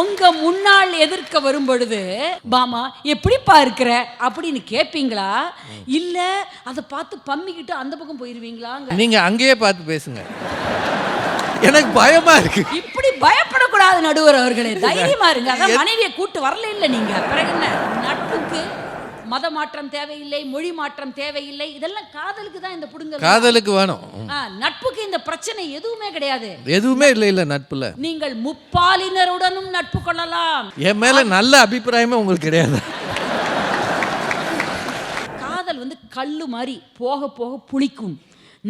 உங்க முன்னால் எதிர்க்க வரும் பொழுது பாமா எப்படிப்பா இருக்கிற? அப்படின்னு கேட்பீங்களா இல்ல அதை பார்த்து பம்மிக்கிட்டு அந்த பக்கம் போயிருவீங்களாங்க. நீங்க அங்கேயே பார்த்து பேசுங்க. எனக்கு பயமா இருக்கு. இப்படி பயப்படக்கூடாது நடுவர் அவர்களே. தைரியமா இருங்க. அதான் மனைவியை கூட்டு வரல இல்ல நீங்க. பிறகு என்ன? நட்புக்கு மத மாற்றம் தேவையில்லை மொழி மாற்றம் தேவையில்லை. இதெல்லாம் காதலுக்கு தான் இந்த புடுங்கல் காதலுக்கு வேணும். நட்புக்கு இந்த பிரச்சனை எதுவுமே கிடையாது. எதுவுமே இல்லை இல்ல நட்புல. நீங்கள் முப்பாலினருடனும் நட்பு கொள்ளலாம். என் மேல நல்ல அபிப்பிராயமே உங்களுக்கு கிடையாது. காதல் வந்து கல்லு மாதிரி போக போக புளிக்கும்.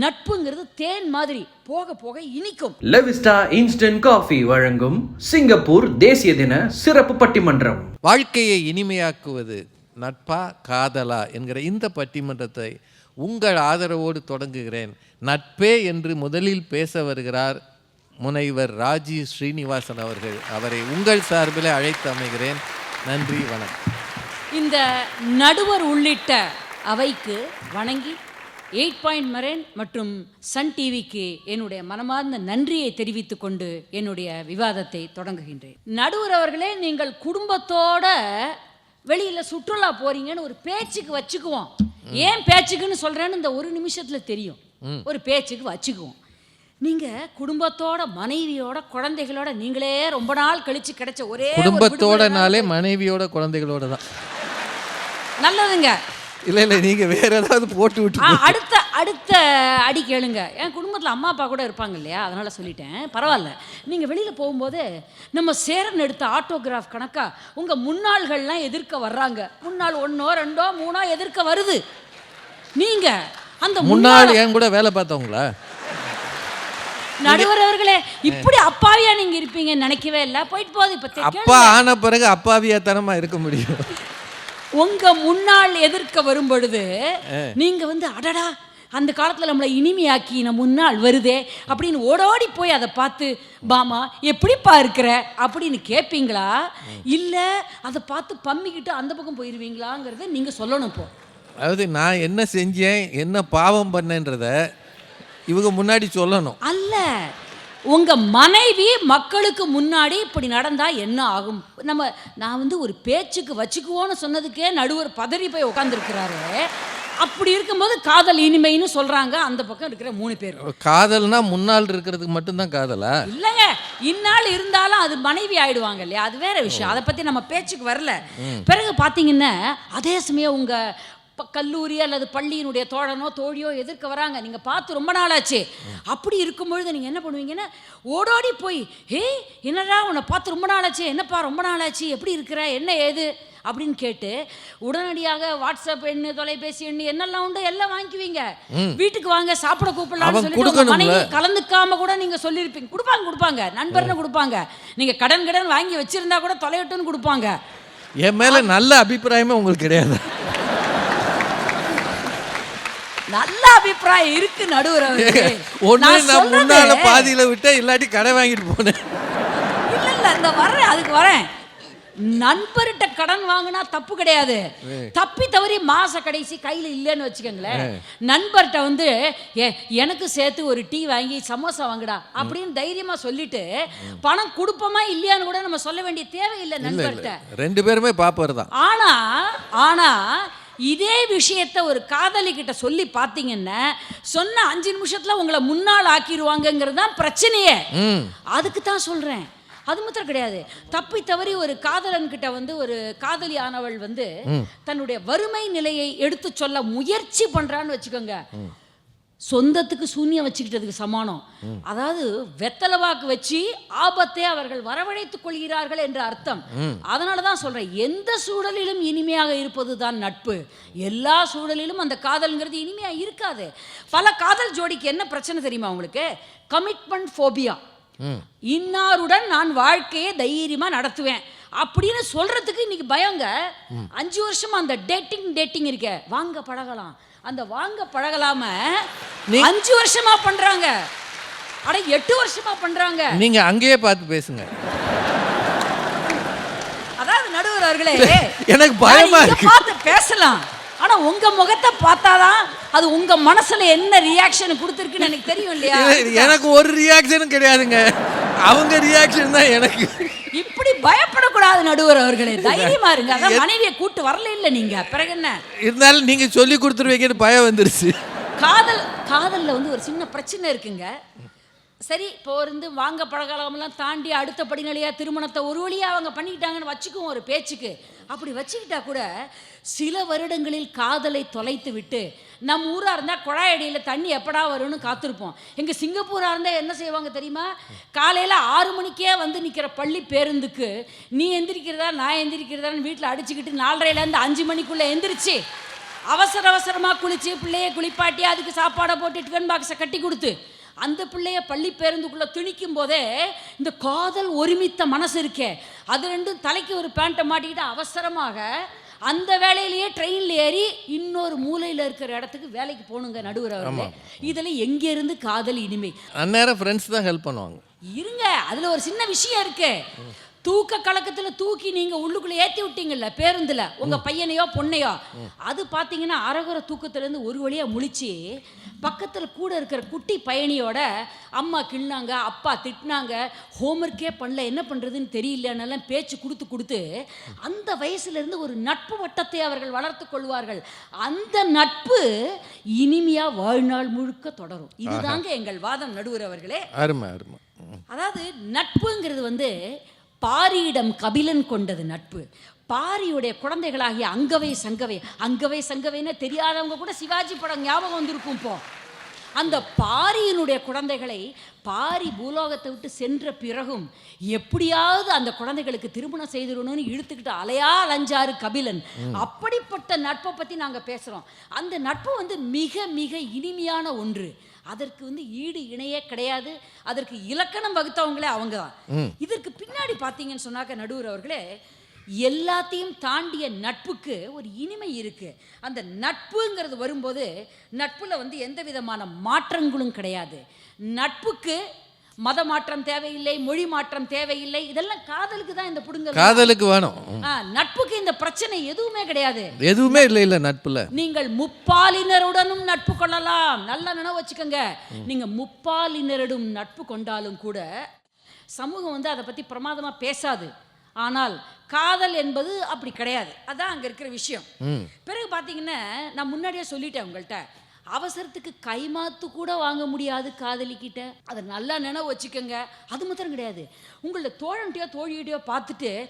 நட்புங்கிறது தேன் மாதிரி போக போக இனிக்கும். லெவிஸ்டா இன்ஸ்டன்ட் காஃபி வழங்கும் சிங்கப்பூர் தேசிய தின சிறப்பு பட்டிமன்றம். வாழ்க்கையை இனிமையாக்குவது நட்பா காதலா என்கிற இந்த பட்டிமன்றத்தை உங்கள் ஆதரவோடு தொடங்குகிறேன். நட்பே என்று முதலில் பேச வருகிறார் முனைவர் ராஜி ஸ்ரீனிவாசன் அவர்கள். அவரை உங்கள் சார்பில் அழைத்து அமைகிறேன். நன்றி வணக்கம். இந்த நடுவர் உள்ளிட்ட அவைக்கு வணங்கி எயிட் பாயிண்ட் மரேன் மற்றும் சன் டிவிக்கு என்னுடைய மனமார்ந்த நன்றியை தெரிவித்துக் கொண்டு என்னுடைய விவாதத்தை தொடங்குகின்றேன். நடுவர் அவர்களே நீங்கள் குடும்பத்தோட வெளியில சுற்றுலா போறீங்கன்னு ஒரு பேச்சுக்கு வச்சுக்குவோம். ஏன் பேச்சுக்குன்னு சொல்றேன்னு இந்த ஒரு நிமிஷத்துல தெரியும். ஒரு பேச்சுக்கு வச்சுக்குவோம். நீங்க குடும்பத்தோட மனைவியோட குழந்தைகளோட நீங்களே ரொம்ப நாள் கழிச்சு கிடைச்ச ஒரே ஒரு குடும்பத்தோடனாலே மனைவியோட குழந்தைகளோட தான். நல்லதுங்க. இல்லை இல்லை நீங்கள் வேற ஏதாவது போட்டு ஆ, விட்டு அடுத்த அடுத்த அடி கேளுங்க. என் குடும்பத்தில் அம்மா அப்பா கூட இருப்பாங்க இல்லையா? அதனால சொல்லிட்டேன். பரவாயில்ல. நீங்கள் வெளியில் போகும்போது நம்ம சேரன் எடுத்த ஆட்டோகிராஃப் கணக்கா உங்கள் முன்னாள்கள்லாம் எதிர்க்க வர்றாங்க. முன்னாள் ஒன்றோ ரெண்டோ மூணோ எதிர்க்க வருது. நீங்கள் அந்த முன்னாள் என் கூட வேலை பார்த்தவங்களா? நடுவர் அவர்களே இப்படி அப்பாவியா நீங்க இருப்பீங்கன்னு நினைக்கவே இல்லை. போயிட்டு போகுது இப்போ அப்பா ஆன பிறகு அப்பாவியாத்தனமா இருக்க முடியும். உங்க முன்னால் எதிர்க்க வரும் பொழுது நீங்க வந்து அடடா அந்த காலத்துல நம்மளை இனிமையாக்கி நம்ம முன்னால் வருதே அப்படின்னு ஓடோடி போய் அதை பார்த்து பாமா எப்படிப்பா இருக்கிற? அப்படின்னு கேட்பீங்களா இல்ல அதை பார்த்து பம்மிக்கிட்டு அந்த பக்கம் போயிருவீங்களாங்கிறத நீங்க சொல்லணும் இப்போ. அதாவது நான் என்ன செஞ்சேன் என்ன பாவம் பண்ணேன்றத இவங்க முன்னாடி சொல்லணும். அல்ல. உங்க மனைவி மக்களுக்கு முன்னாடி இப்படி நடந்தா என்ன ஆகும்? நம்ம நான் வந்து ஒரு பேச்சுக்கு வச்சுக்குவோன்னு சொன்னதுக்கே நடுவர் பதறி போய் உட்காந்துருக்கிறாரு அப்படி இருக்கும்போது காதல் இனிமைன்னு சொல்றாங்க. அந்த பக்கம் இருக்கிற மூணு பேர். காதல்னா முன்னால் இருக்கிறதுக்கு மட்டும்தான் காதலா? இல்லைங்க. இந்நாள் இருந்தாலும் அது மனைவி ஆயிடுவாங்க இல்லையா? அது வேற விஷயம். அதை பத்தி நம்ம பேச்சுக்கு வரல. பிறகு பாத்தீங்கன்னா அதே சமயம் உங்க கல்லூரி அல்லது பள்ளியினுடைய தோழனோ தோழியோ எதிர்க்க வராங்க. நீங்க பார்த்து ரொம்ப நாளாச்சு. அப்படி இருக்கும்பொழுது நீங்க என்ன பண்ணுவீங்கன்னா ஓடோடி போய் ஹே என்னடா உன்னை பார்த்து ரொம்ப நாளாச்சு? என்னப்பா ரொம்ப நாளாச்சு? எப்படி இருக்கிற? என்ன ஏது? அப்படின்னு கேட்டு உடனடியாக வாட்ஸ்அப் எண்ணு தொலைபேசி எண்ணு என்னெல்லாம் உண்டோ எல்லாம் வாங்கிக்குவீங்க. வீட்டுக்கு வாங்க சாப்பிட கூப்பிடலாம்னு சொல்லிட்டு. மனைவி கலந்துக்காம கூட நீங்க சொல்லியிருப்பீங்க. கொடுப்பாங்க கொடுப்பாங்க. நண்பர்னு கொடுப்பாங்க. நீங்க கடன் கடன் வாங்கி வச்சிருந்தா கூட தொலையட்டும்னு கொடுப்பாங்க. என் மேல நல்ல அபிப்பிராயமே உங்களுக்கு கிடையாது. நல்ல அபிப்பிராயம் இருக்கு அவர்களே. ஒண்ணு நான் முன்னால பாதியில விட்டேன் இல்லாட்டி கடை வாங்கிட்டு போனேன். இல்ல இல்ல இந்த வரேன் அதுக்கு வரேன். நண்பர்கிட்ட கடன் வாங்கினா தப்பு கிடையாது. தப்பி தவறி மாச கடைசி கையில இல்லைன்னு வச்சுக்கோங்களேன். நண்பர்கிட்ட வந்து "ஏ, எனக்கு சேர்த்து ஒரு டீ வாங்கி சமோசா வாங்குடா. அப்படின்னு தைரியமா சொல்லிட்டு பணம் கொடுப்போமா இல்லையான்னு கூட நம்ம சொல்ல வேண்டிய தேவையில்லை நண்பர்கிட்ட. ரெண்டு பேருமே பாப்பர் தான் ஆனா ஆனா இதே விஷயத்த ஒரு காதலி கிட்ட சொல்லி பார்த்தீங்கன்னா சொன்ன அஞ்சு நிமிஷத்துல உங்களை முன்னால் ஆக்கிடுவாங்கங்கிறது தான் பிரச்சனையே. அதுக்கு தான் சொல்றேன். அது மாத்திரம் கிடையாது. தப்பி தவறி ஒரு காதலன் கிட்ட வந்து ஒரு காதலி ஆனவள் வந்து தன்னுடைய வறுமை நிலையை எடுத்து சொல்ல முயற்சி பண்றான்னு வச்சுக்கோங்க. சொந்தத்துக்கு சூன்யம் வச்சுக்கிட்டதுக்கு சமானம். அதாவது வெத்தலை வாக்கு வச்சு ஆபத்தை அவர்கள் வரவழைத்துக் கொள்கிறார்கள் என்ற அர்த்தம். அதனால தான் சொல்றேன் எந்த சூழலிலும் இனிமையாக இருப்பது தான் நட்பு. எல்லா சூழலிலும் அந்த காதல்ங்கிறது இனிமையா இருக்காது. பல காதல் ஜோடிக்கு என்ன பிரச்சனை தெரியுமா உங்களுக்கு? கமிட்மெண்ட் ஃபோபியா இன்னாருடன் நான் வாழ்க்கையை தைரியமா நடத்துவேன். அப்படின்னு சொல்றதுக்கு இன்னைக்கு பயங்க. அஞ்சு வருஷமா அந்த டேட்டிங் டேட்டிங் இருக்க. வாங்க பழகலாம். அந்த வாங்க பழகலாம அஞ்சு வருஷமா பண்றாங்க. அட எட்டு வருஷமா பண்றாங்க. நீங்க அங்கேயே பார்த்து பேசுங்க. அதாவது நடுவர் அவர்களே எனக்கு பயமா இருக்கு. பார்த்து பேசலாம். ஆனா உங்க முகத்தை பார்த்தாதான் அது உங்க மனசுல என்ன ரியாக்ஷன் கொடுத்துருக்குன்னு எனக்கு தெரியும் இல்லையா? எனக்கு ஒரு ரியாக்ஷனும் கிடையாதுங்க. அவங்க ரியாக்ஷன் தான் எனக்கு. இப்படி பயப்படக்கூடாது நடுவர் அவர்களே. தைரியமா இருங்க. அதான் மனைவியை கூட்டு வரல இல்ல நீங்க. பிறகு என்ன? இருந்தாலும் நீங்க சொல்லி கொடுத்துருவீங்கன்னு பயம் வந்துருச்சு. காதல் காதல்ல வந்து ஒரு சின்ன பிரச்சனை இருக்குங்க. சரி இப்போ இருந்து வாங்க பழகலாமெல்லாம் தாண்டி அடுத்த படிநிலையா திருமணத்தை ஒரு வழியா அவங்க பண்ணிக்கிட்டாங்கன்னு வச்சுக்குவோம் ஒரு பேச்சுக்கு. அப்படி வச்சுக்கிட்டா கூட சில வருடங்களில் காதலை தொலைத்து விட்டு நம்ம ஊரா இருந்தால் குழாய் தண்ணி எப்படா வரும்னு காத்திருப்போம். எங்கள் சிங்கப்பூராக இருந்தால் என்ன செய்வாங்க தெரியுமா? காலையில் ஆறு மணிக்கே வந்து நிற்கிற பள்ளி பேருந்துக்கு நீ எந்திரிக்கிறதா நான் எந்திரிக்கிறதான்னு வீட்டில் அடிச்சுக்கிட்டு நாலரையிலேருந்து இருந்து அஞ்சு மணிக்குள்ளே எந்திரிச்சு அவசர அவசரமாக குளிச்சு பிள்ளையை குளிப்பாட்டி அதுக்கு சாப்பாடை போட்டு டிஃபன் பாக்ஸை கட்டி கொடுத்து அந்த பிள்ளைய பள்ளி பேருந்துக்குள்ளே திணிக்கும் போதே இந்த காதல் ஒருமித்த மனசு இருக்கே. அது ரெண்டும் தலைக்கு ஒரு பேண்ட்டை மாட்டிக்கிட்டு அவசரமாக அந்த வேலையிலேயே ட்ரெயினில் ஏறி இன்னொரு மூலையில் இருக்கிற இடத்துக்கு வேலைக்கு போகணுங்க நடுவர் அவர்களே. இதில் எங்கேருந்து காதல் இனிமை? அந்நேரம் ஃப்ரெண்ட்ஸ் தான் ஹெல்ப் பண்ணுவாங்க. இருங்க அதுல ஒரு சின்ன விஷயம் இருக்கு. தூக்க கலக்கத்துல தூக்கி நீங்க உள்ளுக்குள்ள ஏத்தி விட்டீங்கல்ல பேருந்துல. உங்க பையனையோ பொண்ணையோ. அது பாத்தீங்கன்னா அரகுற தூக்கத்துல இருந்து ஒரு வழியா முழிச்சு பக்கத்துல கூட இருக்கிற குட்டி பயணியோட அம்மா கிள்னாங்க அப்பா திட்டினாங்க ஹோம்ஒர்க்கே பண்ணல என்ன பண்றதுன்னு தெரியலன்னெல்லாம் பேச்சு கொடுத்து கொடுத்து அந்த வயசுல இருந்து ஒரு நட்பு வட்டத்தை அவர்கள் வளர்த்து கொள்வார்கள். அந்த நட்பு இனிமையா வாழ்நாள் முழுக்க தொடரும். இதுதாங்க எங்கள் வாதம் நடுவர் அவர்களே அருமை. அருமை. அதாவது நட்புங்கிறது வந்து பாரியிடம் கபிலன் கொண்டது நட்பு. பாரியுடைய குழந்தைகளாகிய அங்கவை சங்கவை அங்கவை சங்கவைன்னு தெரியாதவங்க கூட சிவாஜி படம் ஞாபகம் வந்திருக்கும் இப்போ. அந்த பாரியினுடைய குழந்தைகளை பாரி பூலோகத்தை விட்டு சென்ற பிறகும் எப்படியாவது அந்த குழந்தைகளுக்கு திருமணம் செய்திடணும்னு இழுத்துக்கிட்டு அலையா அலைஞ்சாரு கபிலன். அப்படிப்பட்ட நட்பை பற்றி நாங்கள் பேசுகிறோம் அந்த நட்பு வந்து மிக மிக இனிமையான ஒன்று. அதற்கு வந்து ஈடு இணையே கிடையாது. அதற்கு இலக்கணம் வகுத்தவங்களே அவங்க. தான் இதற்கு பின்னாடி பார்த்தீங்கன்னு சொன்னாக்க நடுவர் அவர்களே எல்லாத்தையும் தாண்டிய நட்புக்கு ஒரு இனிமை இருக்கு. அந்த நட்புங்கிறது வரும்போது நட்புல வந்து எந்த விதமான மாற்றங்களும் கிடையாது. நட்புக்கு மத மாற்றம் தேவையில்லை மொழி மாற்றம் தேவையில்லை. இதெல்லாம் காதலுக்கு தான் இந்த புடுங்க காதலுக்கு வேணும். நட்புக்கு இந்த பிரச்சனை எதுவுமே கிடையாது. எதுவுமே இல்லை இல்லை நட்புல. நீங்கள் முப்பாலினருடனும் நட்பு கொள்ளலாம். நல்லா நினைவு வச்சுக்கோங்க. நீங்க முப்பாலினரிடம் நட்பு கொண்டாலும் கூட சமூகம் வந்து அதை பத்தி பிரமாதமா பேசாது. ஆனால் காதல் என்பது அப்படி கிடையாது. அதான் அங்க இருக்கிற விஷயம். பிறகு பாத்தீங்கன்னா நான் முன்னாடியே சொல்லிட்டேன் உங்கள்கிட்ட அவசரத்துக்கு கைமாத்து கூட வாங்க முடியாது காதலிக்கிட்ட. அதை நல்லா நினைவு வச்சுக்கோங்க. அது மாத்திரம் கிடையாது. உங்களோட தோழன்ட்டையோ தோழிகிட்டையோ பார்த்துட்டு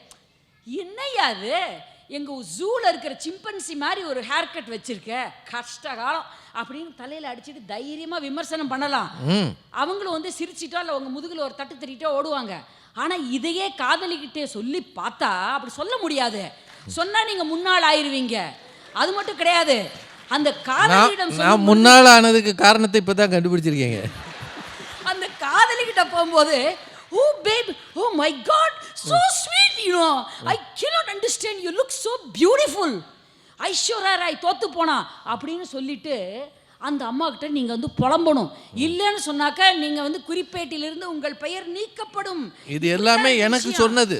என்னய்யா அது எங்க ஜூல இருக்கிற சிம்பன்சி மாதிரி ஒரு ஹேர் கட் வச்சிருக்க. கஷ்ட காலம். அப்படின்னு தலையில அடிச்சுட்டு தைரியமா விமர்சனம் பண்ணலாம். அவங்களும் வந்து சிரிச்சிட்டோ இல்லை உங்க முதுகுல ஒரு தட்டு தட்டிட்டோ ஓடுவாங்க. ஆனா இதையே காதலிக்கிட்டே சொல்லி பார்த்தா அப்படி சொல்ல முடியாது. சொன்னா நீங்க முன்னாள் ஆயிருவீங்க. அது மட்டும் கிடையாது. அந்த காதலியிடம் நான் முன்னால் ஆனதுக்கு காரணத்தை இப்போ தான் கண்டுபிடிச்சிருக்கீங்க. அந்த காதலிகிட்ட போகும்போது ஓ babe oh my god so sweet you I cannot understand you look so beautiful Aishwarya Rai தோத்து போனா அப்படின்னு சொல்லிட்டு அந்த அம்மா கிட்ட நீங்க வந்து புலம்பணும். இல்லைன்னு சொன்னாக்க நீங்க வந்து குறிப்பேட்டிலிருந்து உங்கள் பெயர் நீக்கப்படும். இது எல்லாமே எனக்கு. சொன்னது.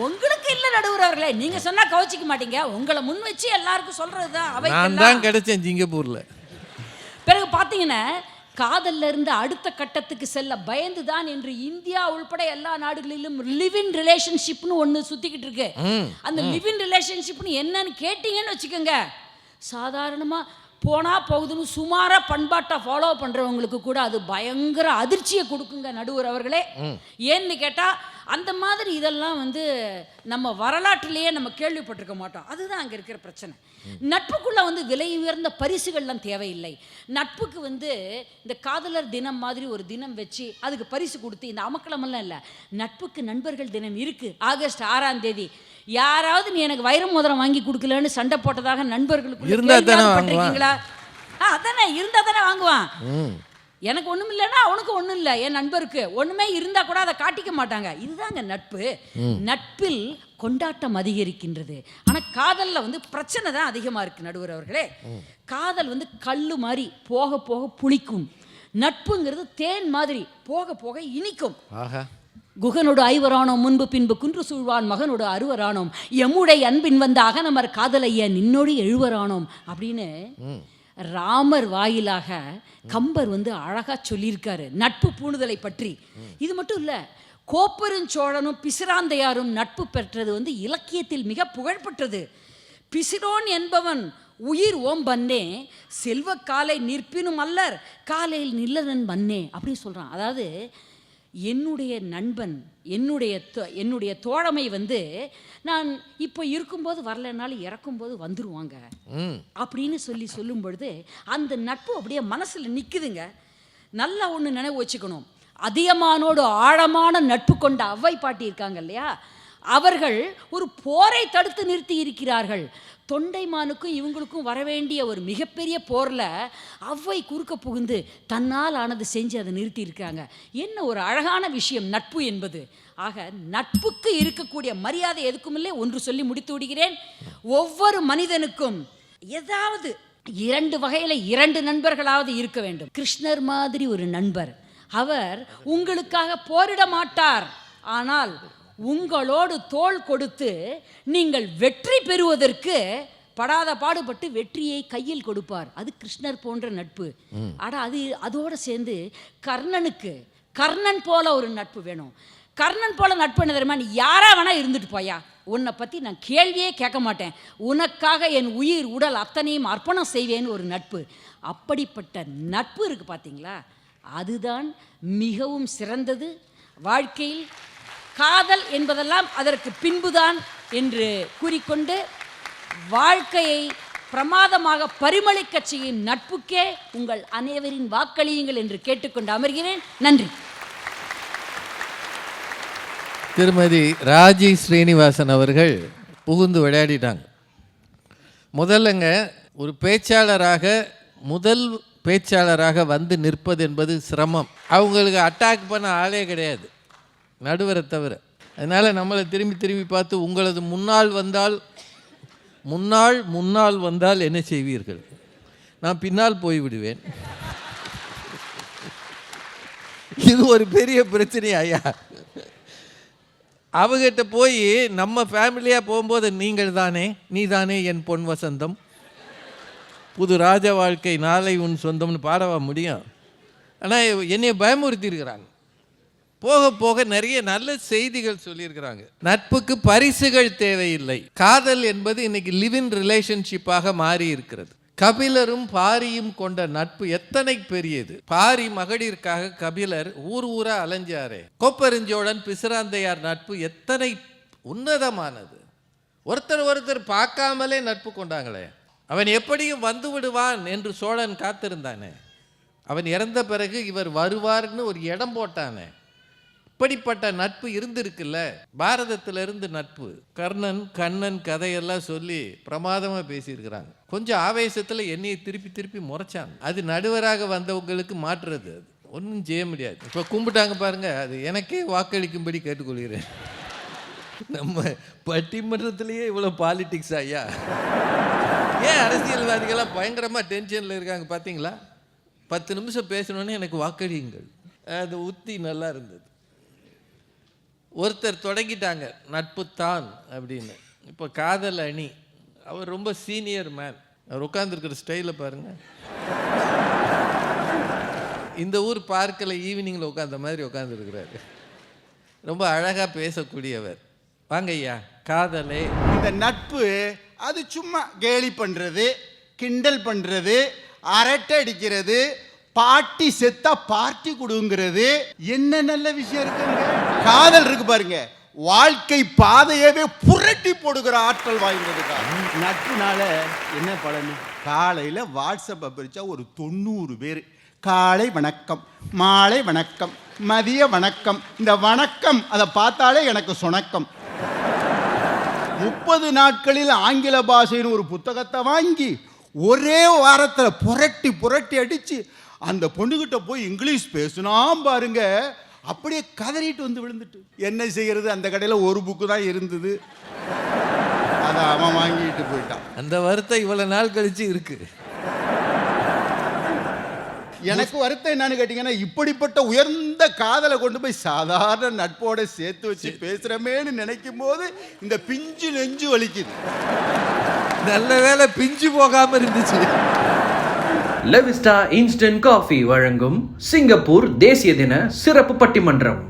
உங்களுக்கு இல்ல நடுவுறவர்களே நீங்க சொன்னா கவச்சிக்க மாட்டீங்க. உங்களை முன் வச்சு எல்லாருக்கும் சொல்றதுதான் நான் அவைக்கெல்லாம். தான் கிடைச்சேன் சிங்கப்பூர்ல. பிறகு பார்த்தீங்கன்னா காதல்ல இருந்து அடுத்த கட்டத்துக்கு செல்ல பயந்து தான் என்று இந்தியா உள்பட எல்லா நாடுகளிலும் லிவ் இன் ரிலேஷன்ஷிப்னு ஒன்று சுத்திக்கிட்டு இருக்கு. அந்த லிவ் இன் ரிலேஷன்ஷிப்னு என்னன்னு கேட்டீங்கன்னு வச்சுக்கோங்க. சாதாரணமா போனா போகுதுன்னு சுமாரா பண்பாட்டை ஃபாலோ பண்றவங்களுக்கு கூட அது பயங்கர அதிர்ச்சியை கொடுக்குங்க நடுவர் அவர்களே. ஏன்னு கேட்டா அந்த மாதிரி இதெல்லாம் வந்து நம்ம வரலாற்றிலேயே நம்ம கேள்விப்பட்டிருக்க மாட்டோம். அதுதான் அங்க இருக்கிற பிரச்சனை. நட்புக்குள்ள வந்து விலை உயர்ந்த பரிசுகள்லாம் தேவையில்லை. நட்புக்கு வந்து இந்த காதலர் தினம் மாதிரி ஒரு தினம் வச்சு அதுக்கு பரிசு கொடுத்து இந்த அமக்களமெல்லாம் இல்லை. நட்புக்கு நண்பர்கள் தினம் இருக்கு. ஆகஸ்ட் ஆறாம் தேதி. யாராவது நீ எனக்கு வைர மோதிரம் வாங்கி கொடுக்கலன்னு சண்டை போட்டதாக நண்பர்களுக்கு இருந்தா தானே வாங்குவான். ஆ அதானே இருந்தா தானே வாங்குவான். எனக்கு ஒண்ணும் இல்லைன்னா அவனுக்கு ஒண்ணும் இல்லை. என் நண்பருக்கு ஒண்ணுமே இருந்தா கூட அதை காட்டிக்க மாட்டாங்க. இதுதாங்க நட்பு. நட்பில் கொண்டாட்டம் அதிகரிக்கின்றது. ஆனா காதல்ல வந்து பிரச்சனை தான் அதிகமா இருக்கு நடுவர் அவர்களே. காதல் வந்து கல்லு மாதிரி போக போக புளிக்கும். நட்புங்கிறது தேன் மாதிரி போக போக இனிக்கும். குகனோடு ஐவரானோம் முன்பு பின்பு குன்று சூழ்வான் மகனோடு அருவரானோம் எம்முடை அன்பின் வந்த அகனமர் காதலைய நின்னோடு எழுவரானோம் அப்படின்னு ராமர் வாயிலாக கம்பர் வந்து அழகா சொல்லியிருக்காரு. நட்பு பூணுதலை பற்றி. இது மட்டும் இல்ல கோப்பெருஞ்சோழனும் பிசிராந்தையாரும் நட்பு பெற்றது வந்து இலக்கியத்தில் மிக புகழ்பெற்றது. பிசிரோன் என்பவன் உயிர் ஓம் பன்னே செல்வ காலை நிற்பினும் அல்லர் காலையில் நில்லதன் மன்னே அப்படின்னு சொல்கிறான் அதாவது என்னுடைய நண்பன் என்னுடைய என்னுடைய தோழமை வந்து நான் இப்போ இருக்கும்போது வரலைனாலும் இறக்கும்போது வந்துருவாங்க. ம். அப்படின்னு சொல்லி சொல்லும் பொழுது அந்த நட்பு அப்படியே மனசில் நிற்குதுங்க நல்லா ஒன்று நினைவு வச்சுக்கணும். அதியமானோடு ஆழமான நட்பு கொண்ட அவ்வை பாட்டி இருக்காங்க இல்லையா? அவர்கள் ஒரு போரை தடுத்து நிறுத்தி இருக்கிறார்கள். தொண்டைமானுக்கும் இவங்களுக்கும் வரவேண்டிய ஒரு மிகப்பெரிய போரில் அவ்வை குறுக்க புகுந்து தன்னால் ஆனது செஞ்சு அதை நிறுத்தியிருக்காங்க என்ன ஒரு அழகான விஷயம் நட்பு என்பது. ஆக நட்புக்கு இருக்கக்கூடிய மரியாதை எதுக்குமில்லை? ஒன்று சொல்லி முடித்து விடுகிறேன். ஒவ்வொரு மனிதனுக்கும் ஏதாவது இரண்டு வகையில் இரண்டு நண்பர்களாவது இருக்க வேண்டும். கிருஷ்ணர் மாதிரி ஒரு நண்பர். அவர் உங்களுக்காக போரிட மாட்டார். ஆனால் உங்களோடு தோள் கொடுத்து நீங்கள் வெற்றி பெறுவதற்கு படாத பாடுபட்டு வெற்றியை கையில் கொடுப்பார். அது கிருஷ்ணர் போன்ற நட்பு. ஆனா அது அதோட சேர்ந்து கர்ணனுக்கு கர்ணன் போல ஒரு நட்பு வேணும். கர்ணன் போல நட்பு என்ன தெரியுமா? நீ யாரா வேணா இருந்துட்டு போயா. உன்னை பற்றி நான் கேள்வியே கேட்க மாட்டேன். உனக்காக என் உயிர் உடல் அத்தனையும் அர்ப்பணம் செய்வேன்னு ஒரு நட்பு. அப்படிப்பட்ட நட்பு இருக்கு பார்த்தீங்களா அதுதான் மிகவும் சிறந்தது. வாழ்க்கையில் காதல் என்பதெல்லாம் அதற்கு பின்புதான் என்று கூறிக்கொண்டு வாழ்க்கையை பிரமாதமாக பரிமளிக்க செய்யும் நட்புக்கே உங்கள் அனைவரின் வாக்களியுங்கள் என்று கேட்டுக்கொண்டு அமர்கிறேன். நன்றி. திருமதி ராஜி ஸ்ரீனிவாசன் அவர்கள் புகுந்து விளையாடிட்டாங்க. முதல்லங்க ஒரு பேச்சாளராக முதல் பேச்சாளராக வந்து நிற்பது என்பது சிரமம். அவங்களுக்கு அட்டாக் பண்ண ஆளே கிடையாது. நடுவரை தவிர. அதனால் நம்மளை திரும்பி திரும்பி பார்த்து உங்களது முன்னால் வந்தால் முன்னால் முன்னால் வந்தால் என்ன செய்வீர்கள்? நான் பின்னால் போய்விடுவேன். இது ஒரு பெரிய பிரச்சனை ஐயா? அவகிட்ட போய் நம்ம ஃபேமிலியாக போகும்போது நீங்கள் தானே நீ தானே என் பொன் வசந்தம்? புது ராஜ வாழ்க்கை நாளை உன் சொந்தம்னு பாடவா முடியும்? ஆனால் என்னை பயமுறுத்தி இருக்கிறாங்க போக போக நிறைய நல்ல செய்திகள் சொல்லியிருக்கிறாங்க. நட்புக்கு பரிசுகள் தேவையில்லை. காதல் என்பது இன்னைக்கு லிவ் இன் ரிலேஷன்ஷிப்பாக மாறி இருக்கிறது கபிலரும் பாரியும் கொண்ட நட்பு எத்தனை பெரியது. பாரி மகளிருக்காக கபிலர் ஊர் ஊரா அலைஞ்சாரே. கோப்பெருஞ்சோழன் பிசிராந்தையார் நட்பு எத்தனை உன்னதமானது. ஒருத்தர் ஒருத்தர் பார்க்காமலே நட்பு கொண்டாங்களே. அவன் எப்படியும் வந்து விடுவான் என்று சோழன் காத்திருந்தானே. அவன் இறந்த பிறகு இவர் வருவார்னு ஒரு இடம் போட்டானே. இப்படிப்பட்ட நட்பு இருந்திருக்குல்ல? பாரதத்திலிருந்து நட்பு. கர்ணன் கண்ணன் கதையெல்லாம் சொல்லி பிரமாதமாக பேசியிருக்கிறாங்க. கொஞ்சம் ஆவேசத்தில் என்னையை திருப்பி திருப்பி முறைச்சாங்க. அது நடுவராக வந்தவங்களுக்கு மாற்றுறது அது. ஒன்றும் செய்ய முடியாது. இப்போ கும்பிட்டாங்க பாருங்க அது எனக்கே வாக்களிக்கும்படி கேட்டுக்கொள்கிறேன். நம்ம பட்டிமன்றத்திலேயே இவ்வளோ பாலிட்டிக்ஸ் ஐயா? ஏன் அரசியல்வாதிகள்லாம் பயங்கரமாக டென்ஷனில் இருக்காங்க பார்த்தீங்களா பத்து நிமிஷம் பேசணுன்னு எனக்கு வாக்களியுங்கள். அது உத்தி நல்லா இருந்தது. ஒருத்தர் தொடங்கிட்டாங்க நட்புத்தான் அப்படின்னு. இப்போ காதல் அணி அவர் ரொம்ப சீனியர் மேன். அவர் உட்காந்துருக்கிற ஸ்டைலை பாருங்கள் இந்த ஊர் பார்க்கில் ஈவினிங்கில் உட்காந்த மாதிரி உட்காந்துருக்கிறாரு ரொம்ப அழகாக பேசக்கூடியவர். வாங்க ஐயா காதலே. இந்த நட்பு அது சும்மா கேலி பண்ணுறது கிண்டல் பண்ணுறது அரட்டை அடிக்கிறது பாட்டி செத்தா பார்ட்டி கொடுங்கிறது என்ன நல்ல விஷயம் இருக்குங்க? காதல் இருக்கு பாருங்க. வாழ்க்கை பாதையவே புரட்டி போடுகிற ஆற்றல் வாய்ந்ததுக்கா. நட்புனால என்ன பலன்? காலையில வாட்ஸ்அப்பை பிரிச்சா ஒரு தொண்ணூறு பேர். காலை வணக்கம் மாலை வணக்கம் மதிய வணக்கம் இந்த வணக்கம் அதை பார்த்தாலே எனக்கு சுணக்கம். முப்பது நாட்களில் ஆங்கில பாஷைன்னு ஒரு புத்தகத்தை வாங்கி ஒரே வாரத்தில் புரட்டி புரட்டி அடிச்சு அந்த பொண்ணுகிட்ட போய் இங்கிலீஷ் பேசுனா பாருங்க. அப்படியே கதறிட்டு வந்து விழுந்துட்டு. என்ன செய்யறது? அந்த கடையில் ஒரு புக்கு தான் இருந்தது. அதை அவன் வாங்கிட்டு போயிட்டான். அந்த வருத்தம் இவ்வளோ நாள் கழிச்சு இருக்கு. எனக்கு வருத்தம் என்னன்னு கேட்டிங்கன்னா இப்படிப்பட்ட உயர்ந்த காதலை கொண்டு போய் சாதாரண நட்போட சேர்த்து வச்சு பேசுகிறமேன்னு நினைக்கும் போது இந்த பிஞ்சு நெஞ்சு வலிக்குது. நல்ல வேளை பிஞ்சு போகாம இருந்துச்சு. லெவிஸ்டா இன்ஸ்டன்ட் காஃபி வழங்கும் சிங்கப்பூர் தேசிய தின சிறப்பு பட்டிமன்றம்.